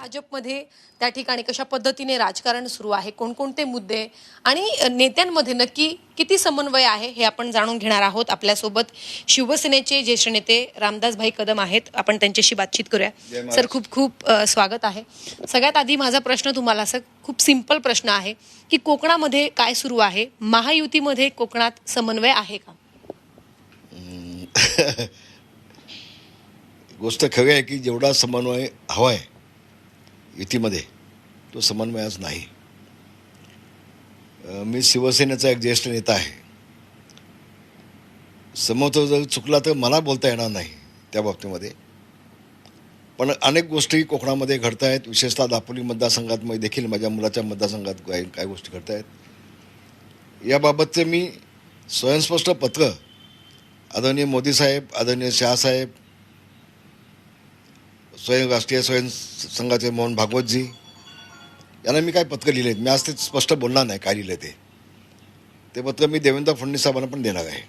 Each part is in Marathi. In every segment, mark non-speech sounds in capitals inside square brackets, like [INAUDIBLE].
भाजपमध्ये त्या ठिकाणी कशा पद्धतीने राजकारण सुरू आहे कोणकोणते मुद्दे आणि नेत्यांमध्ये नक्की किती समन्वय आहे हे आपण जाणून घेणार आहोत आपल्यासोबत. शिवसेनेचे ज्येष्ठ नेते रामदास भाई कदम आहेत. आपण त्यांच्याशी बातचीत करूया. सर खूप खूप स्वागत आहे. सगळ्यात आधी माझा प्रश्न तुम्हाला असं खूप सिंपल प्रश्न आहे की कोकणामध्ये काय सुरू आहे? महायुतीमध्ये कोकणात समन्वय आहे का? [LAUGHS] गोष्ट खरी आहे की जेवढा समन्वय हवा आहे युतीमध्ये तो समन्वय आज नाही. मी शिवसेनेचा एक ज्येष्ठ नेता आहे. समोर जर चुकला तर मला बोलता येणार नाही त्या बाबतीमध्ये. पण अनेक गोष्टी कोकणामध्ये घडत आहेत. विशेषतः दापोली मतदारसंघात मध्ये देखील माझ्या मुलाच्या मतदारसंघात काही काही गोष्टी घडत आहेत. याबाबतचे मी स्वयंस्पष्ट पत्र आदरणीय मोदी साहेब आदरणीय शहासाहेब स्वयं राष्ट्रीय स्वयं संघाचे मोहन भागवतजी यांना मी काय पत्र लिहिले मी आज ते स्पष्ट बोलणार नाही काय लिहिलं ते. ते पत्र मी देवेंद्र फडणवीस साहेबांना पण देणार आहे.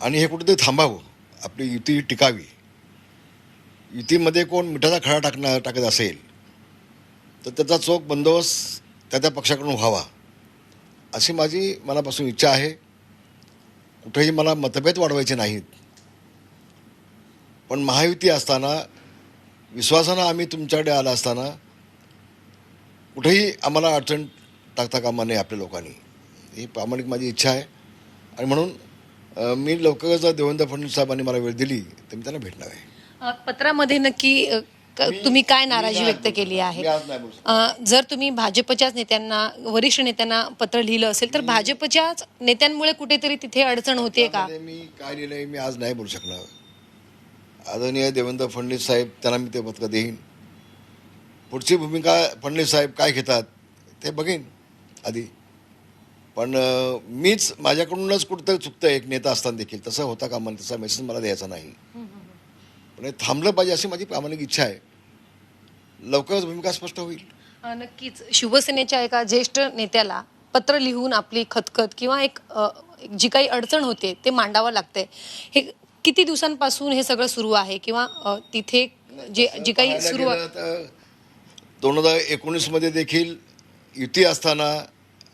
आणि हे कुठेतरी थांबावं. आपली युती टिकावी. युतीमध्ये कोण मिठाचा खडा टाकणार टाकत असेल तर त्याचा चोख बंदोबस्त त्या त्या पक्षाकडून व्हावा. अशी माझी मनापासून इच्छा आहे. कुठेही मला मतभेद वाढवायचे नाहीत. पण महायुती असताना विश्वासानं आम्ही तुमच्याकडे आला असताना कुठेही आम्हाला अडचण टाकता कामा नये आपल्या लोकांनी. ही प्रामाणिक माझी इच्छा आहे. आणि म्हणून मी लवकरच देवेंद्र फडणवीस साहेबांनी मला वेळ दिली तर मी त्यांना भेटणार आहे. पत्रामध्ये नक्की तुम्ही काय नाराजी व्यक्त केली आहे? नाही जर तुम्ही भाजपच्याच नेत्यांना वरिष्ठ नेत्यांना पत्र लिहिलं असेल तर भाजपच्याच नेत्यांमुळे कुठेतरी तिथे अडचण होते का? मी काय लिहिलंय मी आज नाही बोलू शकणार. आदरणीय देवेंद्र फडणवीस साहेब त्यांना मी ते पत्र देईन. पुढची भूमिका फडणवीस साहेब काय घेतात ते बघेन आधी. पण मीच माझ्याकडूनच कुठंतरी चुकतं एक नेता असताना देखील. तसं होता का मला तसा मेसेज मला द्यायचा नाही. पण हे थांबलं पाहिजे अशी माझी प्रामाणिक इच्छा आहे. लवकरच भूमिका स्पष्ट होईल. नक्कीच. शिवसेनेच्या एका ज्येष्ठ नेत्याला पत्र लिहून आपली खतखत किंवा एक एक जी काही अडचण होते ते मांडावं लागतंय. हे किती दिवसांपासून हे सगळं सुरू आहे? किंवा अ, तिथे जे जी काही पाहायला सुरू गेलं तर दोन हजार एकोणीसमध्ये देखील युती असताना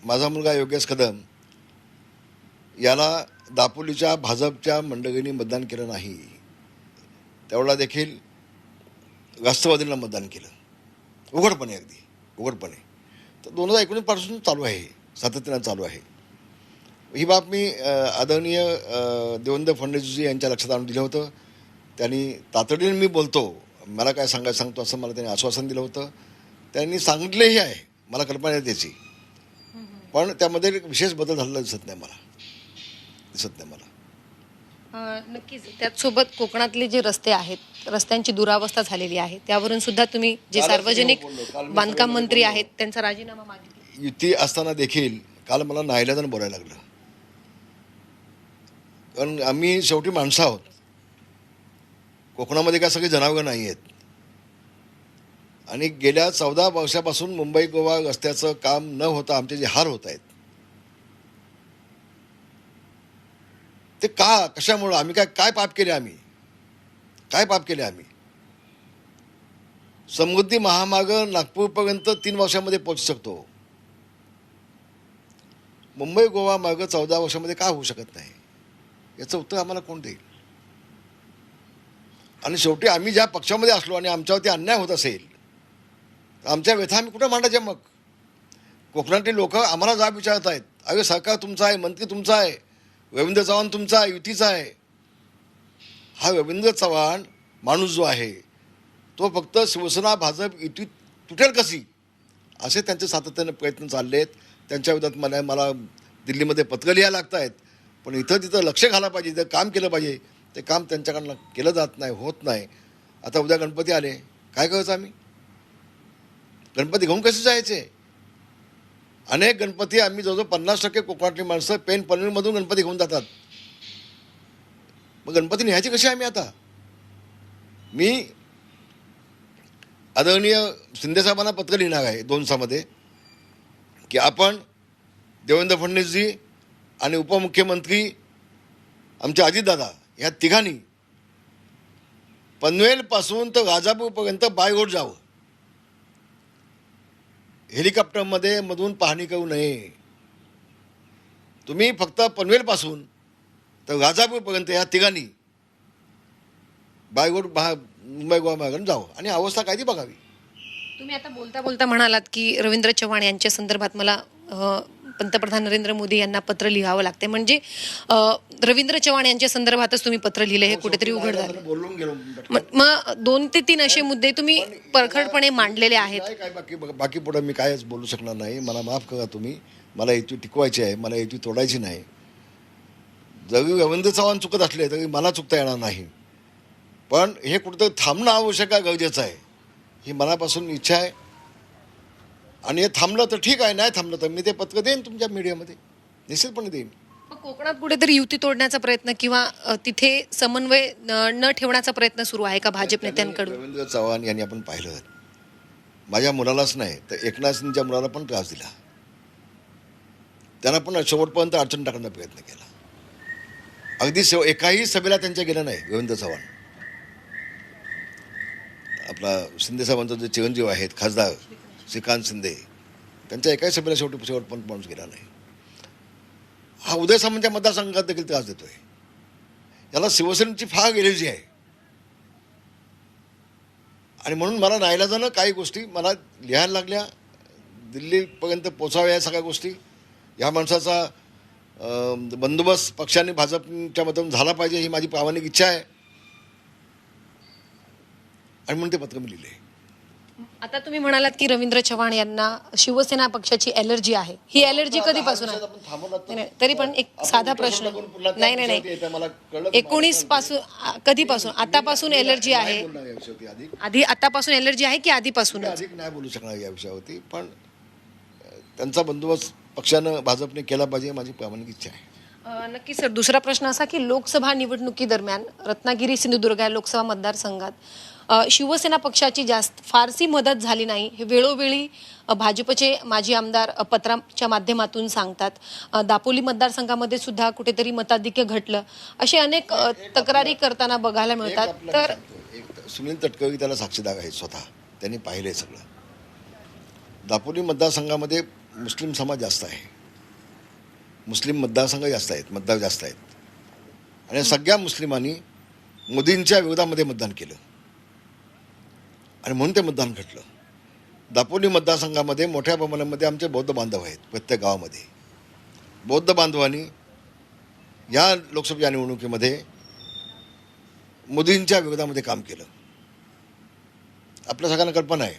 माझा मुलगा योगेश कदम याला दापोलीच्या भाजपच्या मंडळींनी मतदान केलं नाही. त्यावेळेला देखील राष्ट्रवादीला मतदान केलं. उघडपणे अगदी उघडपणे. तर दोन हजार एकोणीसपासून चालू आहे. सातत्यानं चालू आहे. ही बाब मी आदरणीय देवेंद्र फडणवीसजी यांच्या लक्षात आणून दिलं होतं. त्यांनी तातडीने मी बोलतो. मला काय सांगायचं सांगतो असं मला त्यांनी आश्वासन दिलं होतं. त्यांनी सांगितलेही आहे. मला कल्पना आहे त्याची. पण त्यामध्ये विशेष बदल झालेला दिसत नाही मला. दिसत नाही मला. नक्कीच. त्याचसोबत कोकणातले जे रस्ते आहेत रस्त्यांची दुरावस्था झालेली आहे त्यावरून सुद्धा तुम्ही जे सार्वजनिक बांधकाम मंत्री. आहेत त्यांचा राजीनामा मागितला. युती असताना देखील काल मला नाईलाजानं बोलायला लागलं. कारण आम्ही शेवटी माणसं आहोत. कोकणामध्ये काय सगळे जनावरं नाही आहेत. आणि गेल्या चौदा वर्षापासून मुंबई गोवा रस्त्याचं काम न होता आमचे जे हार होत आहेत. ते का कशामुळं? आम्ही काय काय पाप केले आम्ही? काय पाप केले आम्ही? समृद्धी महामार्ग नागपूरपर्यंत तीन वर्षामध्ये पोहोचू शकतो. मुंबई गोवा मार्ग चौदा वर्षामध्ये का होऊ शकत नाही? याचं उत्तर आम्हाला कोण देईल? आणि शेवटी आम्ही ज्या पक्षामध्ये असलो आणि आमच्यावरती अन्याय होत असेल तर आमच्या व्यथा आम्ही कुठं मांडायच्या मग? कोकणातली लोक आम्हाला जाब विचारत आहेत. अरे सरकार तुमचं आहे मंत्री तुमचा आहे रवींद्र चव्हाण तुमचा आहे युतीचा आहे. हा रवींद्र चव्हाण माणूस जो आहे तो फक्त शिवसेना भाजप युती तुटेल कशी? असे त्यांचे सातत्याने प्रयत्न चालले आहेत त्यांच्या विरोधात मला मला दिल्लीमध्ये पत्र लिहायला लागत आहेत पण इथं तिथं लक्ष घाला पाहिजे इथं काम केलं पाहिजे. ते काम त्यांच्याकडनं केलं जात नाही होत नाही. आता उद्या गणपती आले काय करायचं आम्ही? गणपती घेऊन कसे जायचे? अनेक गणपती आम्ही जवळजवळ पन्नास टक्के कोकणातली माणसं पेन पनवेलमधून गणपती घेऊन जातात. मग गणपती न्यायचे कसे आम्ही आता? मी आदरणीय शिंदेसाहेबांना पत्र लिहिणार आहे दोन की आपण देवेंद्र फडणवीसजी आणि उपमुख्यमंत्री आमचे अजितदादा ह्या तिघांनी पनवेलपासून तर गाजापूरपर्यंत बायगोड जावं. हेलिकॉप्टरमध्ये मधून पाहणी करू नये. तुम्ही फक्त पनवेलपासून तर गाजापूरपर्यंत या तिघांनी बायगोड भा मुंबई गोवा मार्गाने जावं. आणि अवस्था काय ती बघावी. तुम्ही आता बोलता बोलता म्हणालात की रवींद्र चव्हाण यांच्या संदर्भात मला पंतप्रधान नरेंद्र मोदी यांना पत्र लिहावं लागते म्हणजे रवींद्र चव्हाण यांच्या संदर्भातच तुम्ही पत्र लिहिले हे कुठेतरी उघड झालं बोलून गेलो मग दोन ते तीन असे मुद्दे तुम्ही परखडपणे मांडलेले आहेत. बाकी बाकी पुढे मी कायच बोलू शकणार नाही. मला माफ करा तुम्ही. मला युती टिकवायची आहे मला युती तोडायची नाही. जरी रवींद्र चव्हाण चुकत असले तरी मला चुकता येणार नाही. पण हे कुठंतरी थांबणं आवश्यक आहे गरजेचं आहे. ही मनापासून इच्छा आहे. आणि हे थांबलं तर ठीक आहे नाही थांबलं तर मी ते पत्र देईन तुमच्या मीडियामध्ये. निश्चितपणे देईन. मग कोकणात कुठेतरी युती तोडण्याचा प्रयत्न किंवा अ, तिथे समन्वय न न ठेवण्याचा प्रयत्न सुरू आहे का भाजप नेत्यांकडून? रवींद्र चव्हाण यांनी आपण पाहिलं. माझ्या मुलालाच नाही तर एकनाथ सिंगच्या मुलाला पण त्रास दिला. त्यांना पण शेवटपर्यंत अडचण टाकण्याचा प्रयत्न केला. अगदी शेव एकाही सभेला त्यांच्या गेलं नाही रवींद्र चव्हाण. आपला शिंदे साहेबांचा जे चिरंजीव आहेत खासदार श्रीकांत शिंदे त्यांच्या एकाही सभेला शेवटी शेवटपर्यंत माणूस गेला नाही. हा उदय सामंतच्या मतदारसंघात देखील त्रास देतोय. याला शिवसेनेची फार एलर्जी आहे. आणि म्हणून मला नाईलाजानं काही गोष्टी मला लिहायला लागल्या दिल्लीपर्यंत पोचाव्या या सगळ्या गोष्टी. या माणसाचा बंदोबस्त पक्षाने भाजपच्या मधून झाला पाहिजे ही माझी प्रामाणिक इच्छा आहे. आणि म्हणून ते पत्र मी लिहिले. आता तुम्ही म्हणालात की रवींद्र चव्हाण यांना शिवसेना पक्षाची एलर्जी आहे. ही एलर्जी कधीपासून आहे? नाही, नाही, तरी पण एक साधा प्रश्न. नाही नाही नाही. एकोणीसपासून कधीपासून? आतापासून एलर्जी आहे. अधिक आधी. आतापासून एलर्जी आहे की आधीपासूनच? अधिक नाही बोलू शकणार या विषयावरती पण अं, त्यांचा बंदोबस्त पक्षानं भाजपने केला पाहिजे ही माझी प्रामाणिक इच्छा आहे. नक्की सर. दुसरा प्रश्न असा की लोकसभा निवडणुकीदरम्यान रत्नागिरी सिंधुदुर्ग या लोकसभा मतदारसंघात शिवसेना पक्षाची जास्त फारसी मदत झाली नाही हे वेळोवेळी भाजपचे माजी आमदार पत्राच्या माध्यमातून सांगतात. दापोली मतदारसंघामध्ये सुद्धा कुठेतरी मताधिक्य घटलं. असे अनेक तक्रारी करताना बघायला मिळतात. तर सुनील तटकरी त्याला साक्षीदार आहेत स्वतः. त्यांनी पाहिलंय सगळं. दापोली मतदारसंघामध्ये मुस्लिम समाज जास्त आहे. मुस्लिम मतदारसंघ जास्त आहेत मतदार जास्त आहेत. आणि सगळ्या मुस्लिमांनी मोदींच्या विरोधामध्ये मतदान केलं. आणि म्हणून ते मतदान घडलं दापोली मतदारसंघामध्ये मोठ्या प्रमाणामध्ये आमचे बौद्ध बांधव आहेत प्रत्येक गावामध्ये. बौद्ध बांधवांनी या लोकसभेच्या निवडणुकीमध्ये मोदींच्या विरोधामध्ये काम केलं. आपल्या सगळ्यांना कल्पना आहे.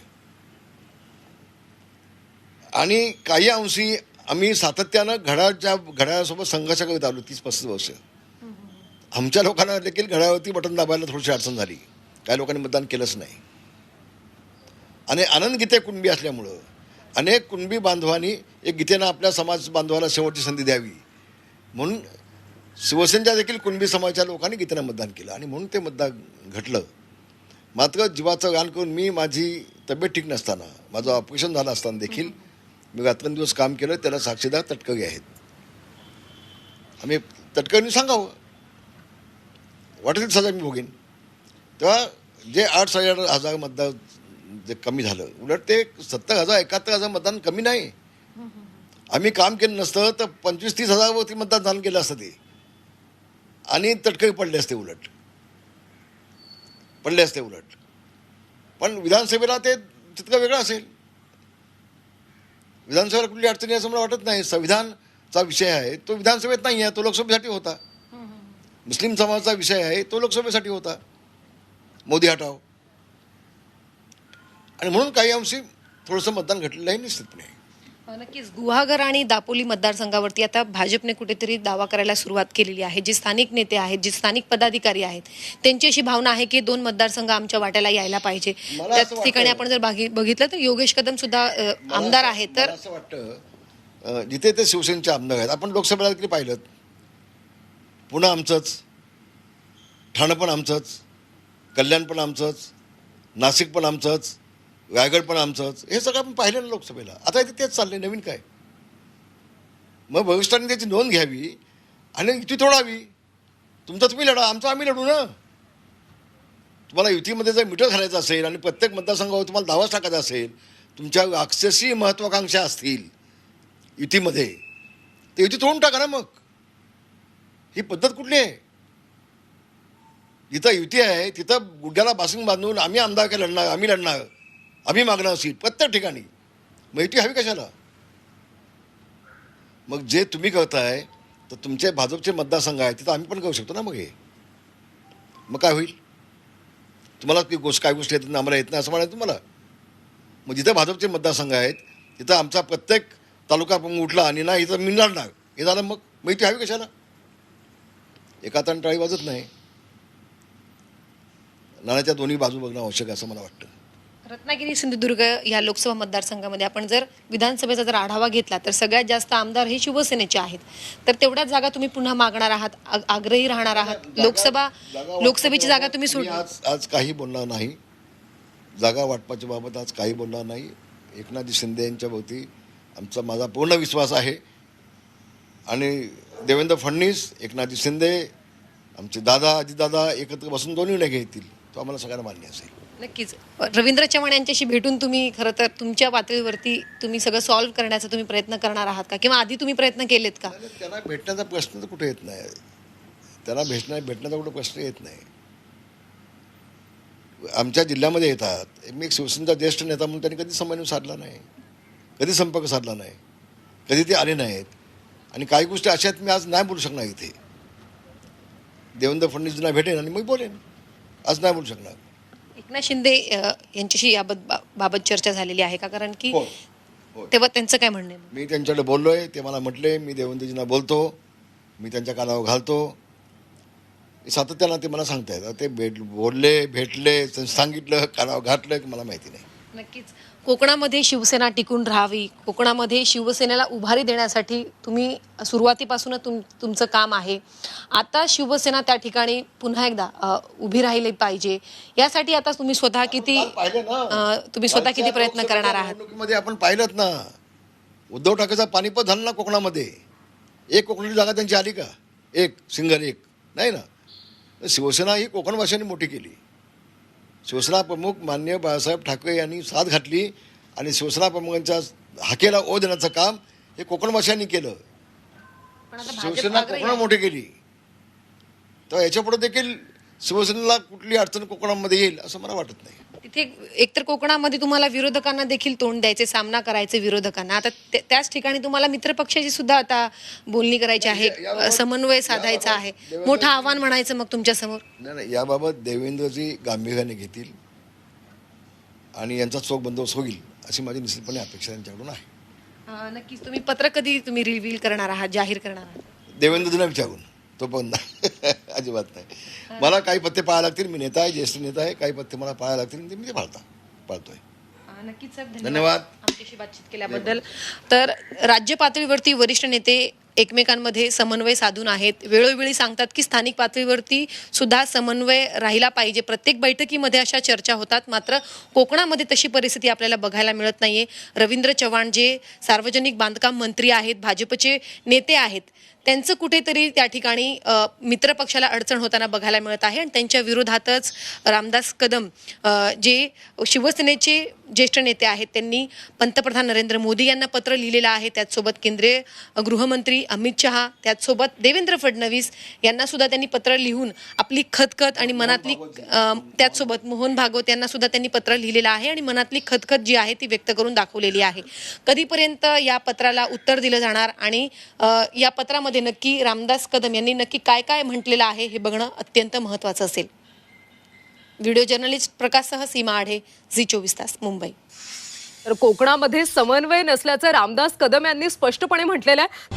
आणि काही अंशी आम्ही सातत्यानं घड्याळच्या घड्याळासोबत संघर्ष करीत आलो तीस पस्तीस वर्ष. आमच्या लोकांना देखील घड्याळावरती बटन दाबायला थोडीशी अडचण झाली. काही लोकांनी मतदान केलंच नाही. आणि आनंद गीते कुणबी असल्यामुळं अनेक कुणबी बांधवांनी एक गीतेनं आपल्या समाज बांधवाला शेवटची संधी द्यावी. म्हणून शिवसेनेच्या देखील कुणबी समाजाच्या लोकांनी गीतेनं मतदान केलं आणि म्हणून ते मतदान घटलं. मात्र जीवाचं गाण करून मी माझी तब्येत ठीक नसताना माझं ऑपरेशन झालं असताना देखील मी रात्रंदिवस काम केलं त्याला साक्षीदार तटकरी आहेत. आम्ही तटकरीने सांगावं. वाटेल सजा मी भोगेन. तेव्हा जे आठ साडे हजार मतदार जे कमी झालं उलट ते सत्तर हजार एकाहत्तर हजार मतदान कमी नाही. आम्ही काम केलं नसतं तर पंचवीस तीस हजारवरती मतदान झालं केलं असतं ते. आणि तटकरी पडले असते उलट. पडले असते उलट. पण विधानसभेला ते तितकं वेगळं असेल. विधानसभेला कुठली अडचणी असं मला वाटत नाही. संविधानचा विषय आहे तो विधानसभेत नाही आहे तो लोकसभेसाठी होता. मुस्लिम समाजाचा विषय आहे तो लोकसभेसाठी होता. मोदी हटाव आणि म्हणून काही अंशी थोडंसं मतदान घटलेलं आहे निश्चितपणे. नक्कीच. गुहागर आणि दापोली मतदारसंघावरती आता भाजपने कुठेतरी दावा करायला सुरुवात केलेली आहे. जे स्थानिक नेते आहेत जे स्थानिक पदाधिकारी आहेत त्यांची अशी भावना आहे की दोन मतदारसंघ आमच्या वाट्याला यायला पाहिजे. त्याच ठिकाणी आपण जर बघितलं तर योगेश कदम सुद्धा आमदार आहेत. तर असं वाटतं जिथे ते शिवसेनेचे आमदार आहेत. आपण लोकसभेला देखील पाहिलं? पुणे आमचंच ठाणं पण आमचंच कल्याण पण आमचंच नाशिक पण आमचंच रायगड पण आमचंच. हे सगळं आपण पाहिलं ना लोकसभेला. आता इथे तेच चाललंय नवीन काय? मग भविष्याने त्याची नोंद घ्यावी आणि युती तोडावी तुमचा तुम्ही लढा आमचा आम्ही लढू ना. तुम्हाला युतीमध्ये जर मीटर घालायचं असेल आणि प्रत्येक मतदारसंघावर तुम्हाला दावाच टाकायचा असेल तुमच्या अक्षसी महत्त्वाकांक्षा असतील युतीमध्ये. ते युती तोडून टाका ना मग. ही पद्धत कुठली आहे? जिथं युती आहे तिथं गुड्ड्याला बासिंग बांधून आम्ही आमदार काय लढणार आम्ही लढणार. आम्ही मागणार सीट प्रत्येक ठिकाणी. मग युती हवी कशाला? मग जे तुम्ही करताय तर तुमचे भाजपचे मतदारसंघ आहे तिथं आम्ही पण करू शकतो ना मग हे? मग काय होईल? तुम्हाला ती गोष्ट काय गोष्टी येत नाही आम्हाला येत नाही असं म्हणायचं तुम्हाला? मग जिथं भाजपचे मतदारसंघ आहेत तिथं आमचा प्रत्येक तालुका पण उठला आणि ना इथं मिळणार ना. हे झालं मग. मग हवी कशाला? एका हाताने टाळी वाजत नाही. नाण्याच्या दोन्ही बाजू बघणं आवश्यक आहे असं मला वाटतं. रत्नागिरी सिंधुदुर्ग या लोकसभा मतदारसंघामध्ये आपण जर विधानसभेचा जर आढावा घेतला तर सगळ्यात जास्त आमदार हे शिवसेनेचे आहेत. तर तेवढ्याच जागा तुम्ही पुन्हा मागणार आहात आग्रही राहणार आहात. लोकसभा लोकसभेची जागा तुम्ही आज आज काही बोलणार नाही. जागा वाटपाच्या बाबत आज काही बोलणार नाही. एकनाथ शिंदे यांच्या भोवती आमचा माझा पूर्ण विश्वास आहे. आणि देवेंद्र फडणवीस एकनाथ शिंदे आमचे दादा अजितदादा एकत्र बसून दोन्ही निर्णय घेतील तो आम्हाला सगळ्यांना मान्य असेल. नक्कीच. रवींद्र चव्हाण यांच्याशी भेटून तुम्ही खरं तर तुमच्या पातळीवरती तुम्ही सगळं सॉल्व्ह करण्याचा तुम्ही प्रयत्न करणार आहात का? किंवा आधी तुम्ही प्रयत्न केलेत का? त्यांना भेटण्याचा प्रश्न तर कुठे येत नाही. त्यांना भेटण्या भेटण्याचा कुठे प्रश्न येत नाही. आमच्या जिल्ह्यामध्ये येतात. मी एक शिवसेनेचा ज्येष्ठ नेता म्हणून त्यांनी कधी समन्वय साधला नाही. कधी संपर्क साधला नाही. कधी ते आले नाहीत. आणि काही गोष्टी अशा आहेत मी आज नाही बोलू शकणार इथे. देवेंद्र फडणवीसना भेटेन आणि मग बोलेन. आज नाही बोलू शकणार. एकनाथ शिंदे यांच्याशी याबत बाबत चर्चा झालेली आहे का? कारण की हो हो. तेव्हा त्यांचं काय म्हणणं आहे मी त्यांच्याकडे बोललोय ते मला म्हटले मी देवेंद्रजींना बोलतो मी त्यांच्या कानावर घालतो. सातत्यानं ते मला सांगतायत. ते भेट बोलले भेटले त्यांनी सांगितलं कानावर घातलं की मला माहिती नाही. नक्कीच. कोकणामध्ये शिवसेना टिकून राहावी. कोकणामध्ये शिवसेनेला उभारी देण्यासाठी तुम्ही सुरुवातीपासूनच तुम तुमचं काम आहे. आता शिवसेना त्या ठिकाणी पुन्हा एकदा अ, उभी राहिली पाहिजे. यासाठी आता तुम्ही स्वतः किती काल पाहिलं ना. अ, तुम्ही स्वतः किती प्रयत्न लोकसभेच्या करणार आहात? निवडणुकीमध्ये आपण पाहिलं ना. उद्धव ठाकरेचा पानिपत झालं ना कोकणामध्ये. एक कोकणाची जागा त्यांची आली का? एक सिंगल एक. नाही ना? शिवसेना ही कोकणवासियांनी मोठी केली. शिवसेना प्रमुख मान्य बाळासाहेब ठाकरे यांनी साथ घातली आणि शिवसेना प्रमुखांच्या हाकेला ओ देण्याचं काम हे कोकणवासियांनी केलं शिवसेना कोकणात. मोठी केली तर याच्यापुढे देखील शिवसेनेला कुठली अडचण कोकणामध्ये येईल असं मला वाटत नाही. तिथे एकतर कोकणामध्ये तुम्हाला विरोधकांना देखील तोंड द्यायचे सामना करायचे विरोधकांना. आता ते- त्याच ठिकाणी तुम्हाला मित्रपक्षाची सुद्धा आता बोलणी करायची आहे समन्वय साधायचा आहे. मोठं आव्हान म्हणायचं मग तुमच्यासमोर नाही नाही याबाबत देवेंद्रजी गांभीर्याने घेतील आणि यांचा चोख बंदोबस्त होईल अशी माझी निश्चितपणे अपेक्षा त्यांच्याकडून आहे. नक्कीच. तुम्ही पत्र कधी तुम्ही रिव्हील करणार आहात जाहीर करणार आहात? देवेंद्रजींना विचारून. तो पण नाही [LAUGHS] अजिबात नाही. मला काही पत्ते पाहायला लागतील मी नेता आहे ज्येष्ठ नेता आहे काही पत्ते मला पाहायला लागतील ते मी ते पाळता पाळतोय. नक्कीच धन्यवाद. आमच्याशी बातचीत केल्याबद्दल. तर राज्य पातळीवरती वरिष्ठ नेते एकमेकांमध्ये समन्वय साधून आहेत. वेळोवेळी सांगतात की स्थानिक पातळीवरती सुद्धा समन्वय राहिला पाहिजे. प्रत्येक बैठकीमध्ये अशा चर्चा होतात. मात्र कोकणामध्ये तशी परिस्थिती आपल्याला बघायला मिळत नाहीये. रवींद्र चव्हाण जे सार्वजनिक बांधकाम मंत्री आहेत भाजपचे नेते आहेत त्यांचं कुठेतरी त्या ठिकाणी मित्रपक्षाला अडचण होताना बघायला मिळत आहे आणि त्यांच्या विरोधातच रामदास कदम जे शिवसेनेचे ज्येष्ठ नेते आहेत त्यांनी पंतप्रधान नरेंद्र मोदी यांना पत्र लिहिलेलं आहे. त्याचसोबत केंद्रीय गृहमंत्री अमित शहा त्याचसोबत देवेंद्र फडणवीस यांना सुद्धा त्यांनी पत्र लिहून आपली खतखत आणि मनातली त्याचसोबत मोहन भागवत यांना सुद्धा त्यांनी पत्र लिहिलेलं आहे आणि मनातली खतखत जी आहे ती व्यक्त करून दाखवलेली आहे. कधीपर्यंत या पत्राला उत्तर दिलं जाणार आणि या पत्रामध्ये नक्की रामदास कदम यांनी नक्की काय काय म्हटलेलं आहे हे बघणं अत्यंत महत्त्वाचं असेल. व्हिडिओ जर्नलिस्ट प्रकाशसह सीमा आढे झी चोवीस तास मुंबई. तर कोकणामध्ये समन्वय नसल्याचं रामदास कदम यांनी स्पष्टपणे म्हटलेलं आहे.